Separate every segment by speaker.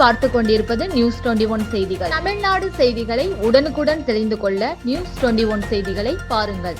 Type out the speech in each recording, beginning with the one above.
Speaker 1: பார்த்து கொண்டிருப்பது news twenty one செய்திகள். தமிழ்நாடு செய்திகளை உடனுக்குடன் தெரிந்து கொள்ள நியூஸ் டுவெண்டி ஒன் செய்திகளை பாருங்கள்.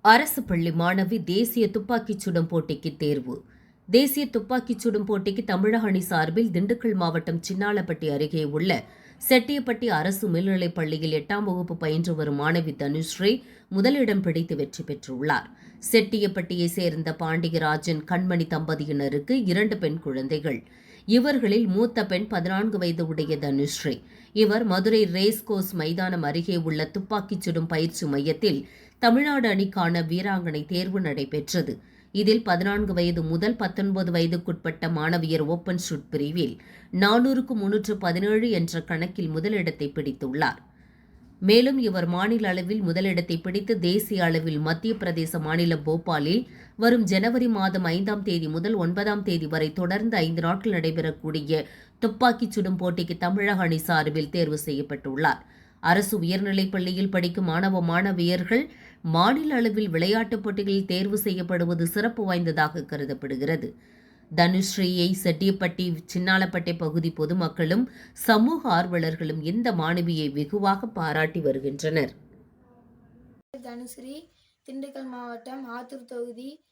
Speaker 2: அரசு பள்ளி மாணவி தேசிய துப்பாக்கிச் சுடும் போட்டிக்கு தேர்வு. தேசிய துப்பாக்கிச் சுடும் போட்டிக்கு தமிழக அணி சார்பில் திண்டுக்கல் மாவட்டம் சின்னாளப்பட்டி அருகே உள்ள செட்டியப்பட்டி அரசு மேல்நிலைப் பள்ளியில் எட்டாம் வகுப்பு பயின்று வரும் மாணவி தனுஸ்ரீ முதலிடம் பிடித்து வெற்றி பெற்றுள்ளார். செட்டியப்பட்டியைச் சேர்ந்த பாண்டியராஜன் கண்மணி தம்பதியினருக்கு இரண்டு பெண் குழந்தைகள். இவர்களில் மூத்த பெண் பதினான்கு வயது உடைய தனுஸ்ரீ. இவர் மதுரை ரேஸ் கோர்ஸ் மைதானம் அருகே உள்ள துப்பாக்கிச் சுடும் பயிற்சி மையத்தில் தமிழ்நாடு அணிக்கான வீராங்கனை தேர்வு நடைபெற்றது. இதில் பதினான்கு வயது முதல் பத்தொன்பது வயதுக்குட்பட்ட மாணவியர் ஓப்பன் ஷூட் பிரிவில் நானூறுக்கு முன்னூற்று பதினேழு என்ற கணக்கில் முதலிடத்தை பிடித்துள்ளார். மேலும் இவர் மாநில அளவில் முதலிடத்தை பிடித்து தேசிய அளவில் மத்திய பிரதேச மாநிலம் போபாலில் வரும் ஜனவரி மாதம் ஐந்தாம் தேதி முதல் ஒன்பதாம் தேதி வரை தொடர்ந்து ஐந்து நாட்கள் நடைபெறக்கூடிய துப்பாக்கிச் சுடும் போட்டிக்கு தமிழக அணி சார்பில் தேர்வு செய்யப்பட்டுள்ளார். அரசு உயர்நிலைப் பள்ளியில் படிக்கும் மாணவ மாணவியர்கள் மாநில அளவில் விளையாட்டுப் போட்டிகளில் தேர்வு செய்யப்படுவது சிறப்பு வாய்ந்ததாக கருதப்படுகிறது. தனுஸ்ரீயை செட்டியப்பட்டி சின்னாலப்பட்டை பகுதி பொதுமக்களும் சமூக ஆர்வலர்களும் இந்த மாணவியை வெகுவாக பாராட்டி வருகின்றனர்.
Speaker 3: தனுஸ்ரீ திண்டுக்கல் மாவட்டம் ஆத்தூர் தொகுதி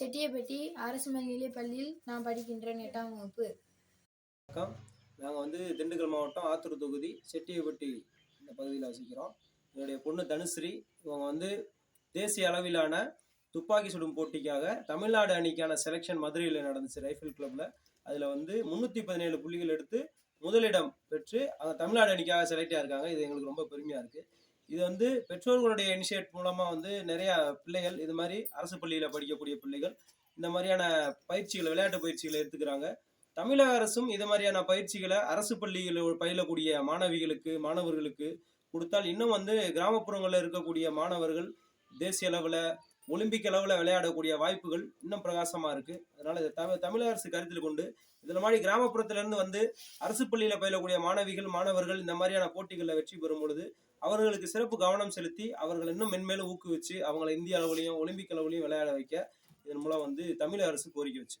Speaker 3: செட்டியப்பட்டி அரசு மேல்நிலைப் பள்ளியில் நான் படிக்கின்றேன் எட்டாம் வகுப்பு.
Speaker 4: வணக்கம். நாங்கள் வந்து திண்டுக்கல் மாவட்டம் ஆத்தூர் தொகுதி செட்டியப்பட்டி இந்த பகுதியில் வசிக்கிறோம். என்னுடைய பொண்ணு தனுஸ்ரீ இவங்க வந்து தேசிய அளவிலான துப்பாக்கி சுடும் போட்டிக்காக தமிழ்நாடு அணிக்கான செலெக்ஷன் மதுரையில் நடந்துச்சு ரைஃபிள் கிளப்பில் அதில் வந்து முந்நூற்றி பதினேழு புள்ளிகள் எடுத்து முதலிடம் பெற்று அந்த தமிழ்நாடு அணிக்காக செலக்ட் ஆயிருக்காங்க. இது எங்களுக்கு ரொம்ப பெருமையாக இருக்குது இது வந்து பெற்றோர்களுடைய இனிஷியேட் மூலமாக வந்து நிறையா பிள்ளைகள் இது மாதிரி அரசு பள்ளியில் படிக்கக்கூடிய பிள்ளைகள் இந்த மாதிரியான பயிற்சிகளை விளையாட்டு பயிற்சிகளை எடுத்துக்கிறாங்க. தமிழக அரசும் இது மாதிரியான பயிற்சிகளை அரசு பள்ளிகளில் பயிலக்கூடிய மாணவிகளுக்கு மாணவர்களுக்கு கொடுத்தால் இன்னும் வந்து கிராமப்புறங்களில் இருக்கக்கூடிய மாணவர்கள் தேசிய அளவில் ஒலிம்பிக் அளவில் விளையாடக்கூடிய வாய்ப்புகள் இன்னும் பிரகாசமாக இருக்குது அதனால் இதை தமிழ் தமிழக அரசு கருத்தில் கொண்டு இதில் மாதிரி கிராமப்புறத்திலேருந்து வந்து அரசு பள்ளியில் பயிலக்கூடிய மாணவிகள் மாணவர்கள் இந்த மாதிரியான போட்டிகளில் வெற்றி பெறும் பொழுது அவர்களுக்கு சிறப்பு கவனம் செலுத்தி அவர்கள் இன்னும் மென்மேலும் ஊக்குவிச்சு அவங்களை இந்திய அளவுலையும் ஒலிம்பிக் அளவுலையும் விளையாட வைக்க இதன் மூலம் வந்து தமிழக அரசு கோரிக்கை வச்சு